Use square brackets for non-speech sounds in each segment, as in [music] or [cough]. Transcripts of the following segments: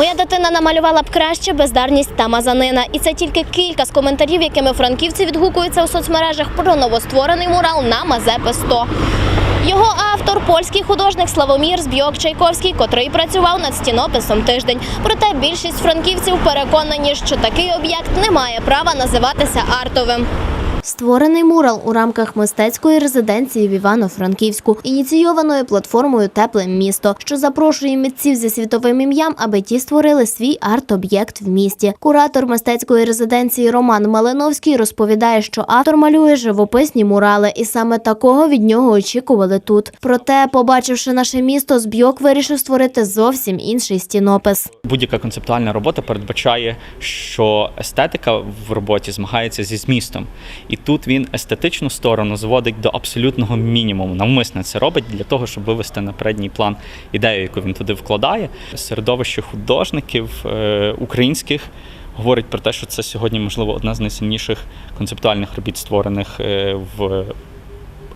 Моя дитина намалювала б краще бездарність та мазанина. І це тільки кілька з коментарів, якими франківці відгукуються у соцмережах про новостворений мурал на Мазепи 100. Його автор польський художник Славомір Збйок Чайковський, котрий працював над стінописом тиждень. Проте більшість франківців переконані, що такий об'єкт не має права називатися артовим. Створений мурал у рамках мистецької резиденції в Івано-Франківську, ініційованою платформою Тепле місто, що запрошує митців зі світовим ім'ям, аби ті створили свій арт-об'єкт в місті. Куратор мистецької резиденції Роман Малиновський розповідає, що автор малює живописні мурали, і саме такого від нього очікували тут. Проте, побачивши наше місто, Збйок вирішив створити зовсім інший стінопис. Будь-яка концептуальна робота передбачає, що естетика в роботі змагається зі змістом. І тут він естетичну сторону зводить до абсолютного мінімуму. Навмисне це робить для того, щоб вивести на передній план ідею, яку він туди вкладає. Середовище художників е, українських говорить про те, що це сьогодні, можливо, одна з найсильніших концептуальних робіт, створених е, в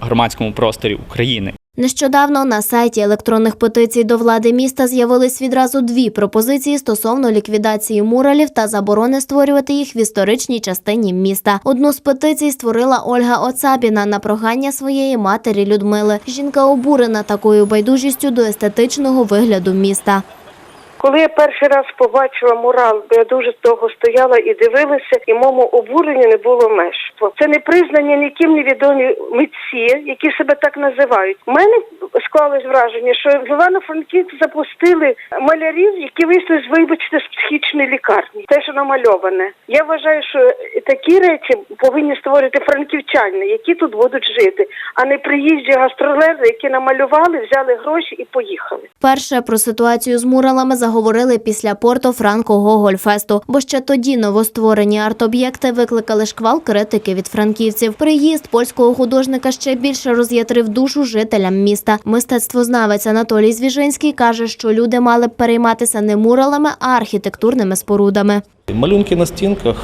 громадському просторі України. Нещодавно на сайті електронних петицій до влади міста з'явились відразу дві пропозиції стосовно ліквідації муралів та заборони створювати їх в історичній частині міста. Одну з петицій створила Ольга Оцабіна на прохання своєї матері Людмили. Жінка обурена такою байдужістю до естетичного вигляду міста. Коли я перший раз побачила мурал, бо я дуже довго стояла і дивилася, і моєму обуренню не було меж. Це не признання ніким невідомі митці, які себе так називають. У мене склалось враження, що в Івано-Франківськ запустили малярів, які вийшли з вибачте з психічної лікарні. Те, що намальоване. Я вважаю, що такі речі повинні створити франківчани, які тут будуть жити, а не приїжджі гастролери, які намалювали, взяли гроші і поїхали. Перше про ситуацію з муралами заговорили після Порто Франко Гогольфесту, бо ще тоді новостворені арт-об'єкти викликали шквал критики від франківців. Приїзд польського художника ще більше роз'ятрив душу жителям міста. Мистецтвознавець Анатолій Звіжинський каже, що люди мали б перейматися не муралами, а архітектурними спорудами. Малюнки на стінках.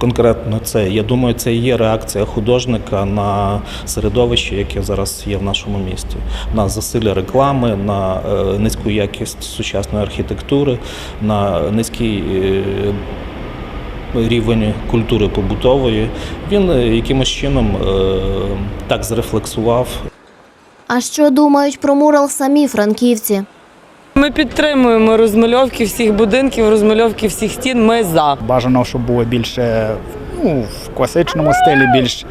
Конкретно це, я думаю, це є реакція художника на середовище, яке зараз є в нашому місті, на засилля реклами, на е, низьку якість сучасної архітектури, на низький е, рівень культури побутової. Він е, якимось чином так зрефлексував А що думають про мурал самі франківці? Ми підтримуємо розмальовки всіх будинків, розмальовки всіх стін. Ми за. Бажано, щоб було більше ну, в класичному стилі, більш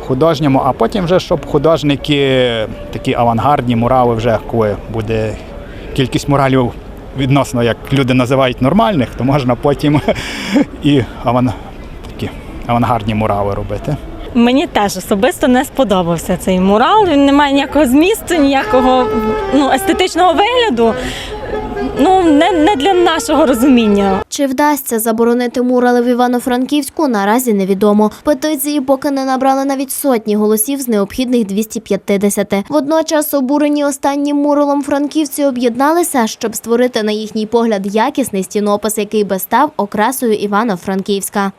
художньому, а потім вже, щоб художники такі авангардні мурали, вже коли буде кількість муралів відносно, як люди називають нормальних, то можна потім [laughs] і аван... такі авангардні мурали робити. Мені теж особисто не сподобався цей мурал. Він не має ніякого змісту, ніякого ну, естетичного вигляду. Ну, не, не для нашого розуміння. Чи вдасться заборонити мурали в Івано-Франківську, наразі невідомо. Петиції поки не набрали навіть сотні голосів з необхідних 250. Водночас обурені останнім муралом франківці об'єдналися, щоб створити на їхній погляд якісний стінопис, який би став окрасою Івано-Франківська.